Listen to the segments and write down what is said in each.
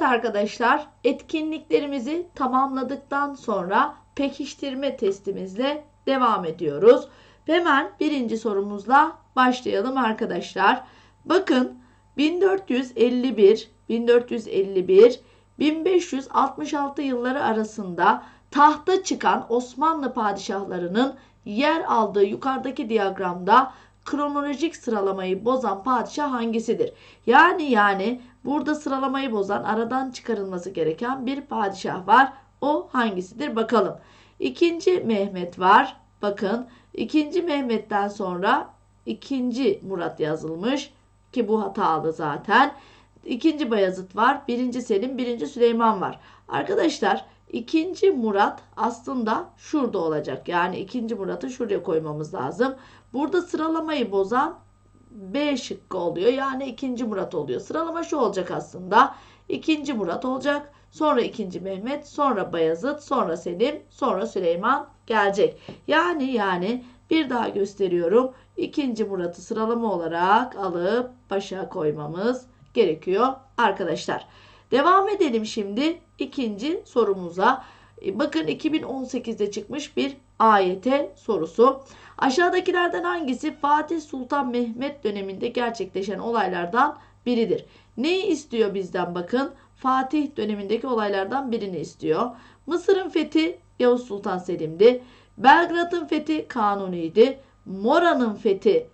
Evet arkadaşlar etkinliklerimizi tamamladıktan sonra pekiştirme testimizle devam ediyoruz. Hemen birinci sorumuzla başlayalım arkadaşlar. Bakın 1451, 1451, 1566 yılları arasında tahta çıkan Osmanlı padişahlarının yer aldığı yukarıdaki diyagramda kronolojik sıralamayı bozan padişah hangisidir? Yani yani burada sıralamayı bozan aradan çıkarılması gereken bir padişah var. O hangisidir bakalım. İkinci Mehmet var. Bakın ikinci Mehmet'ten sonra ikinci Murat yazılmış ki bu hatalı zaten. İkinci Bayezid var. Birinci Selim, birinci Süleyman var. Arkadaşlar ikinci Murat aslında şurada olacak. Yani ikinci Murat'ı şuraya koymamız lazım. Burada sıralamayı bozan B şıkkı oluyor. Yani ikinci Murat oluyor. Sıralama şu olacak aslında. İkinci Murat olacak. Sonra ikinci Mehmet, sonra Bayezid, sonra Selim, sonra Süleyman gelecek. Yani yani bir daha gösteriyorum. İkinci Murat'ı sıralama olarak alıp başa koymamız gerekiyor arkadaşlar. Devam edelim şimdi ikinci sorumuza. E, bakın 2018'de çıkmış bir AYT sorusu. Aşağıdakilerden hangisi Fatih Sultan Mehmet döneminde gerçekleşen olaylardan biridir? Neyi istiyor bizden bakın? Fatih dönemindeki olaylardan birini istiyor. Mısır'ın fethi Yavuz Sultan Selim'di. Belgrad'ın fethi Kanuni'ydi. Mora'nın fethi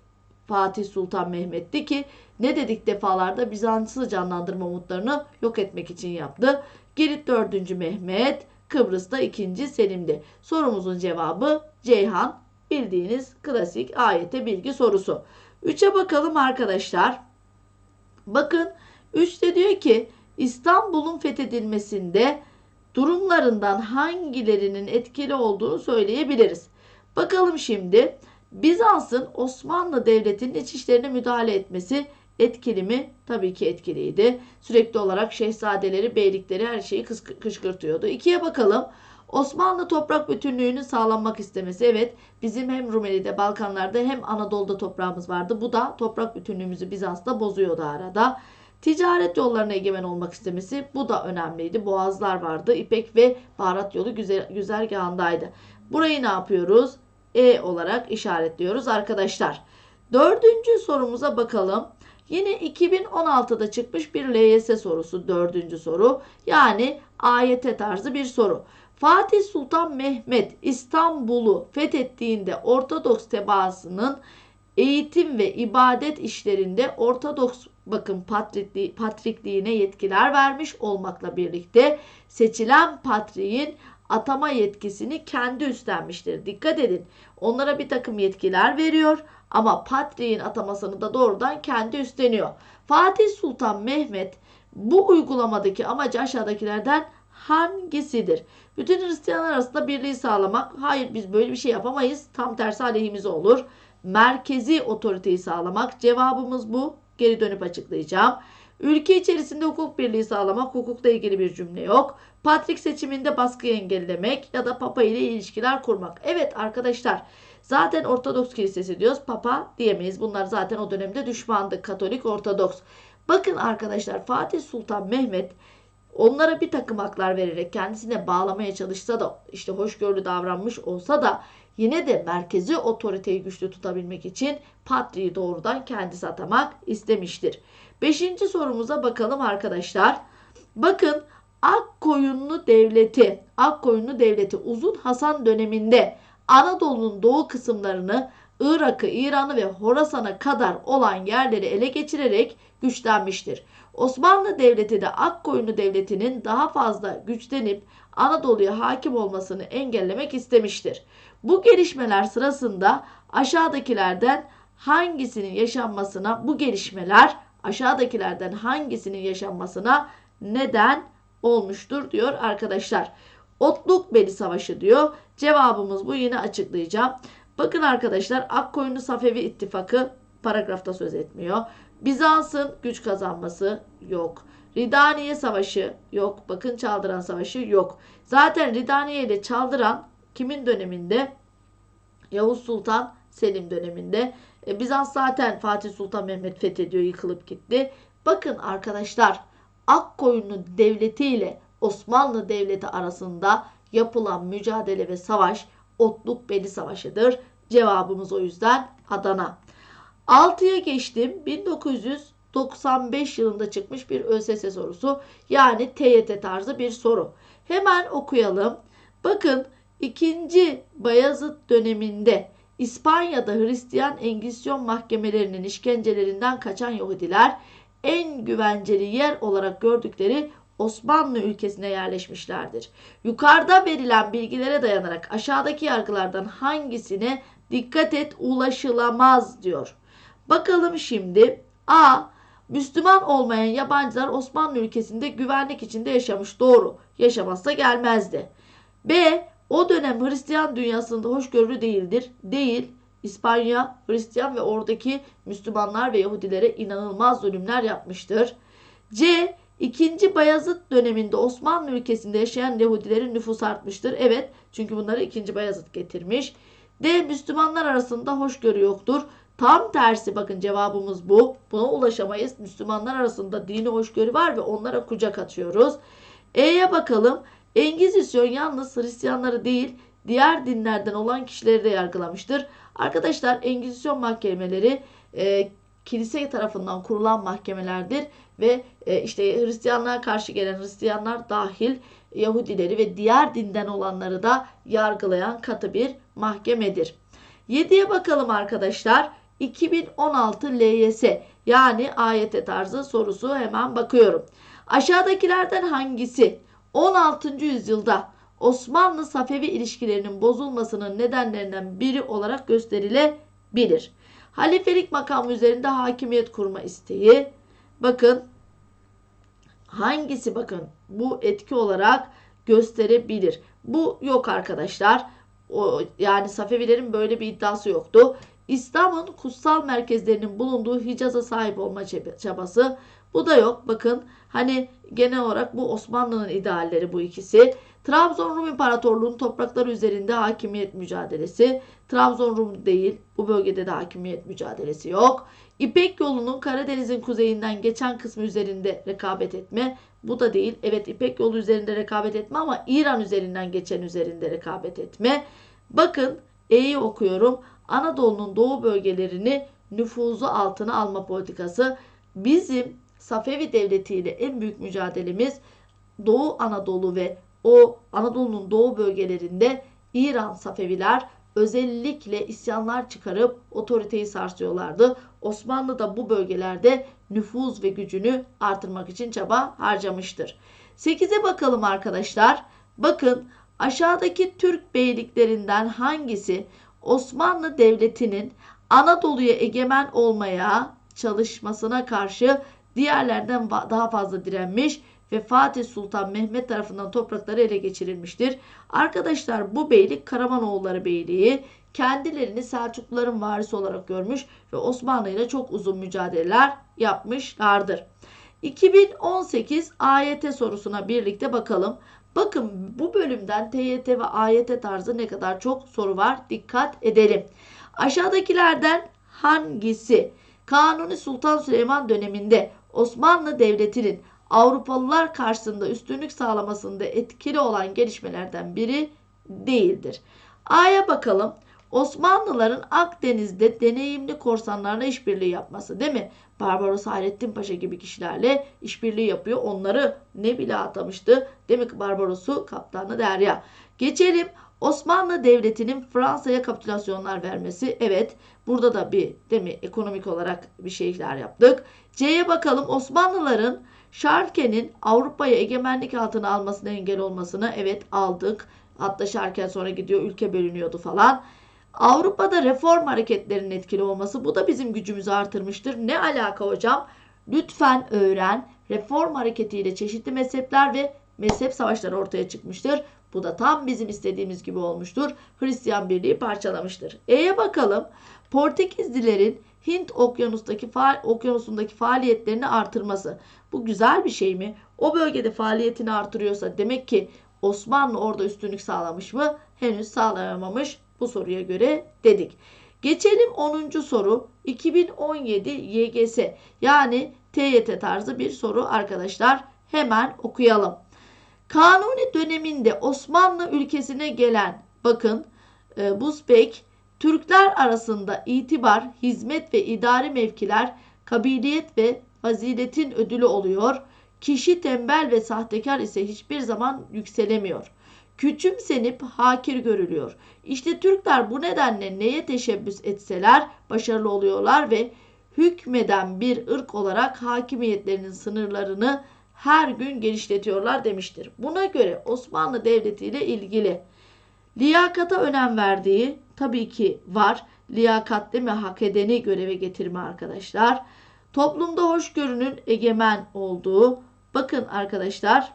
Fatih Sultan Mehmet'ti ki ne dedik defalarda Bizans'ı canlandırma umutlarını yok etmek için yaptı. Girit 4. Mehmet, Kıbrıs'ta 2. Selim'di. Sorumuzun cevabı Ceyhan. Bildiğiniz klasik ayete bilgi sorusu. 3'e bakalım arkadaşlar. Bakın 3'te diyor ki İstanbul'un fethedilmesinde durumlarından hangilerinin etkili olduğunu söyleyebiliriz. Bakalım şimdi Bizans'ın Osmanlı Devleti'nin iç işlerine müdahale etmesi etkili mi? Tabii ki etkiliydi. Sürekli olarak şehzadeleri, beylikleri her şeyi kışkırtıyordu. İkiye bakalım. Osmanlı toprak bütünlüğünün sağlanmak istemesi. Evet bizim hem Rumeli'de, Balkanlar'da hem Anadolu'da toprağımız vardı. Bu da toprak bütünlüğümüzü Bizans'ta bozuyordu arada. Ticaret yollarına egemen olmak istemesi bu da önemliydi. Boğazlar vardı. İpek ve baharat yolu güzergahındaydı. Burayı ne yapıyoruz? E olarak işaretliyoruz arkadaşlar. Dördüncü sorumuza bakalım. Yine 2016'da çıkmış bir LYS sorusu dördüncü soru. Yani AYT tarzı bir soru. Fatih Sultan Mehmet İstanbul'u fethettiğinde Ortodoks tebaasının eğitim ve ibadet işlerinde Ortodoks bakın patrikli, patrikliğine yetkiler vermiş olmakla birlikte seçilen patriğin atama yetkisini kendi üstlenmiştir. Dikkat edin. Onlara bir takım yetkiler veriyor ama patriğin atamasını da doğrudan kendi üstleniyor. Fatih Sultan Mehmet bu uygulamadaki amacı aşağıdakilerden hangisidir? Bütün Hristiyanlar arasında birliği sağlamak. Hayır biz böyle bir şey yapamayız. Tam tersi aleyhimize olur. Merkezi otoriteyi sağlamak. Cevabımız bu. Geri dönüp açıklayacağım. Ülke içerisinde hukuk birliği sağlamak, hukukla ilgili bir cümle yok. Patrik seçiminde baskıyı engellemek ya da papa ile ilişkiler kurmak. Evet arkadaşlar zaten Ortodoks Kilisesi diyoruz. Papa diyemeyiz. Bunlar zaten o dönemde düşmandı. Katolik, Ortodoks. Bakın arkadaşlar Fatih Sultan Mehmet onlara bir takım haklar vererek kendisine bağlamaya çalışsa da işte hoşgörülü davranmış olsa da yine de merkezi otoriteyi güçlü tutabilmek için patriği doğrudan kendisi atamak istemiştir. Beşinci sorumuza bakalım arkadaşlar. Bakın Akkoyunlu Devleti, Akkoyunlu Devleti Uzun Hasan döneminde Anadolu'nun doğu kısımlarını Irak'ı, İran'ı ve Horasan'a kadar olan yerleri ele geçirerek güçlenmiştir. Osmanlı Devleti de Akkoyunlu Devleti'nin daha fazla güçlenip Anadolu'ya hakim olmasını engellemek istemiştir. Bu gelişmeler sırasında aşağıdakilerden hangisinin yaşanmasına bu gelişmeler aşağıdakilerden hangisinin yaşanmasına neden olmuştur diyor arkadaşlar. Otluk Beli Savaşı diyor. Cevabımız bu yine açıklayacağım. Bakın arkadaşlar Akkoyunlu Safevi İttifakı paragrafta söz etmiyor. Bizans'ın güç kazanması yok. Ridaniye Savaşı yok. Bakın Çaldıran Savaşı yok. Zaten Ridaniye ile Çaldıran kimin döneminde? Yavuz Sultan Selim döneminde. E, Bizans zaten Fatih Sultan Mehmet fethediyor, yıkılıp gitti. Bakın arkadaşlar Akkoyunlu Devleti ile Osmanlı Devleti arasında yapılan mücadele ve savaş Otluk Beli Savaşı'dır. Cevabımız o yüzden Adana. 6'ya geçtim. 1995 yılında çıkmış bir ÖSS sorusu. Yani TYT tarzı bir soru. Hemen okuyalım. Bakın 2. Bayezid döneminde İspanya'da Hristiyan Engizisyon mahkemelerinin işkencelerinden kaçan Yahudiler en güvenceli yer olarak gördükleri Osmanlı ülkesine yerleşmişlerdir. Yukarıda verilen bilgilere dayanarak aşağıdaki yargılardan hangisine dikkat et ulaşılamaz diyor. Bakalım şimdi A. Müslüman olmayan yabancılar Osmanlı ülkesinde güvenlik içinde yaşamış. Doğru. Yaşamazsa gelmezdi. B. O dönem Hristiyan dünyasında hoşgörülü değildir. Değil. İspanya, Hristiyan ve oradaki Müslümanlar ve Yahudilere inanılmaz zulümler yapmıştır. C. İkinci Bayezid döneminde Osmanlı ülkesinde yaşayan Yahudilerin nüfusu artmıştır. Evet çünkü bunları ikinci Bayezid getirmiş. D. Müslümanlar arasında hoşgörü yoktur. Tam tersi bakın cevabımız bu. Buna ulaşamayız. Müslümanlar arasında dini hoşgörü var ve onlara kucak atıyoruz. E'ye bakalım. Engizisyon yalnız Hristiyanları değil diğer dinlerden olan kişileri de yargılamıştır. Arkadaşlar Engizisyon mahkemeleri e, kilise tarafından kurulan mahkemelerdir ve e, işte Hristiyanlığa karşı gelen Hristiyanlar dahil Yahudileri ve diğer dinden olanları da yargılayan katı bir mahkemedir. 7'ye bakalım arkadaşlar. 2016 LYS yani AYT tarzı sorusu hemen bakıyorum. Aşağıdakilerden hangisi 16. yüzyılda Osmanlı Safevi ilişkilerinin bozulmasının nedenlerinden biri olarak gösterilebilir? Halifelik makamı üzerinde hakimiyet kurma isteği. Bakın hangisi bakın bu etki olarak gösterebilir. Bu yok arkadaşlar. O, yani Safevilerin böyle bir iddiası yoktu. İslam'ın kutsal merkezlerinin bulunduğu Hicaz'a sahip olma çabası. Bu da yok. Bakın hani genel olarak bu Osmanlı'nın idealleri bu ikisi. Trabzon Rum İmparatorluğu'nun toprakları üzerinde hakimiyet mücadelesi. Trabzon Rum değil. Bu bölgede de hakimiyet mücadelesi yok. İpek yolunun Karadeniz'in kuzeyinden geçen kısmı üzerinde rekabet etme. Bu da değil. Evet İpek yolu üzerinde rekabet etme ama İran üzerinden geçen üzerinde rekabet etme. Bakın E'yi okuyorum. Anadolu'nun doğu bölgelerini nüfuzu altına alma politikası. Bizim Safevi Devleti ile en büyük mücadelemiz Doğu Anadolu ve o Anadolu'nun doğu bölgelerinde İran Safeviler özellikle isyanlar çıkarıp otoriteyi sarsıyorlardı. Osmanlı da bu bölgelerde nüfuz ve gücünü artırmak için çaba harcamıştır. 8'e bakalım arkadaşlar. Bakın aşağıdaki Türk beyliklerinden hangisi Osmanlı Devleti'nin Anadolu'ya egemen olmaya çalışmasına karşı diğerlerden daha fazla direnmiş ve Fatih Sultan Mehmet tarafından toprakları ele geçirilmiştir. Arkadaşlar bu beylik Karamanoğulları Beyliği kendilerini Selçukluların varisi olarak görmüş ve Osmanlı ile çok uzun mücadeleler yapmışlardır. 2018 AYT sorusuna birlikte bakalım. Bakın bu bölümden TYT ve AYT tarzı ne kadar çok soru var dikkat edelim. Aşağıdakilerden hangisi Kanuni Sultan Süleyman döneminde Osmanlı Devleti'nin Avrupalılar karşısında üstünlük sağlamasında etkili olan gelişmelerden biri değildir. A'ya bakalım. Osmanlıların Akdeniz'de deneyimli korsanlarla işbirliği yapması değil mi? Barbaros Hayrettin Paşa gibi kişilerle işbirliği yapıyor. Onları ne bile atamıştı. Değil Barbaros'u kaptanı Derya. Geçelim Osmanlı Devleti'nin Fransa'ya kapitülasyonlar vermesi. Evet burada da bir değil mi ekonomik olarak bir şeyler yaptık. C'ye bakalım Osmanlıların Şarke'nin Avrupa'ya egemenlik altına almasına engel olmasını evet aldık. Hatta Şarken sonra gidiyor ülke bölünüyordu falan. Avrupa'da reform hareketlerinin etkili olması bu da bizim gücümüzü artırmıştır. Ne alaka hocam? Lütfen öğren. Reform hareketiyle çeşitli mezhepler ve mezhep savaşları ortaya çıkmıştır. Bu da tam bizim istediğimiz gibi olmuştur. Hristiyan birliği parçalamıştır. E'ye bakalım. Portekizlilerin Hint okyanustaki faal, okyanusundaki faaliyetlerini artırması. Bu güzel bir şey mi? O bölgede faaliyetini artırıyorsa demek ki Osmanlı orada üstünlük sağlamış mı? Henüz sağlayamamış bu soruya göre dedik. Geçelim 10. soru. 2017 YGS yani TYT tarzı bir soru arkadaşlar. Hemen okuyalım. Kanuni döneminde Osmanlı ülkesine gelen bakın e, Buzbek Türkler arasında itibar, hizmet ve idari mevkiler kabiliyet ve faziletin ödülü oluyor. Kişi tembel ve sahtekar ise hiçbir zaman yükselemiyor. Küçümsenip hakir görülüyor. İşte Türkler bu nedenle neye teşebbüs etseler başarılı oluyorlar ve hükmeden bir ırk olarak hakimiyetlerinin sınırlarını her gün genişletiyorlar demiştir. Buna göre Osmanlı Devleti ile ilgili liyakata önem verdiği tabii ki var. Liyakat değil mi? Hak edeni göreve getirme arkadaşlar. Toplumda hoşgörünün egemen olduğu. Bakın arkadaşlar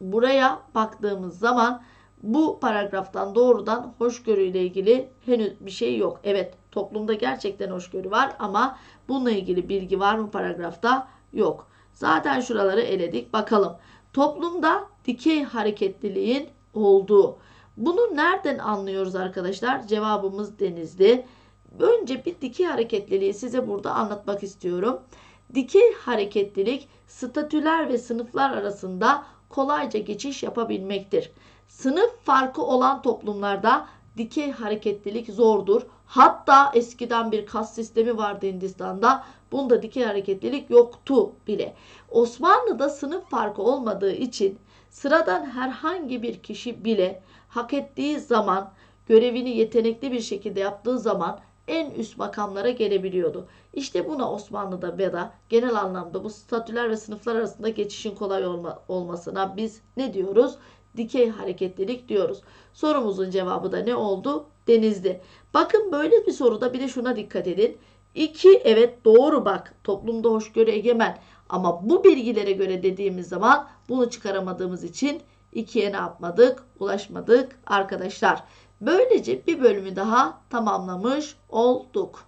buraya baktığımız zaman bu paragraftan doğrudan hoşgörü ile ilgili henüz bir şey yok. Evet toplumda gerçekten hoşgörü var ama bununla ilgili bilgi var mı paragrafta? Yok. Zaten şuraları eledik. Bakalım. Toplumda dikey hareketliliğin olduğu. Bunu nereden anlıyoruz arkadaşlar? Cevabımız denizli. Önce bir dikey hareketliliği size burada anlatmak istiyorum. Dikey hareketlilik statüler ve sınıflar arasında kolayca geçiş yapabilmektir. Sınıf farkı olan toplumlarda dikey hareketlilik zordur. Hatta eskiden bir kas sistemi vardı Hindistan'da. Bunda dikey hareketlilik yoktu bile. Osmanlı'da sınıf farkı olmadığı için sıradan herhangi bir kişi bile hak ettiği zaman görevini yetenekli bir şekilde yaptığı zaman en üst makamlara gelebiliyordu. İşte buna Osmanlı'da ya da genel anlamda bu statüler ve sınıflar arasında geçişin kolay olma, olmasına biz ne diyoruz? Dikey hareketlilik diyoruz. Sorumuzun cevabı da ne oldu? Denizli. Bakın böyle bir soruda bir de şuna dikkat edin. 2 evet doğru bak toplumda hoşgörü egemen ama bu bilgilere göre dediğimiz zaman bunu çıkaramadığımız için 2'ye ne yapmadık? Ulaşmadık arkadaşlar. Böylece bir bölümü daha tamamlamış olduk.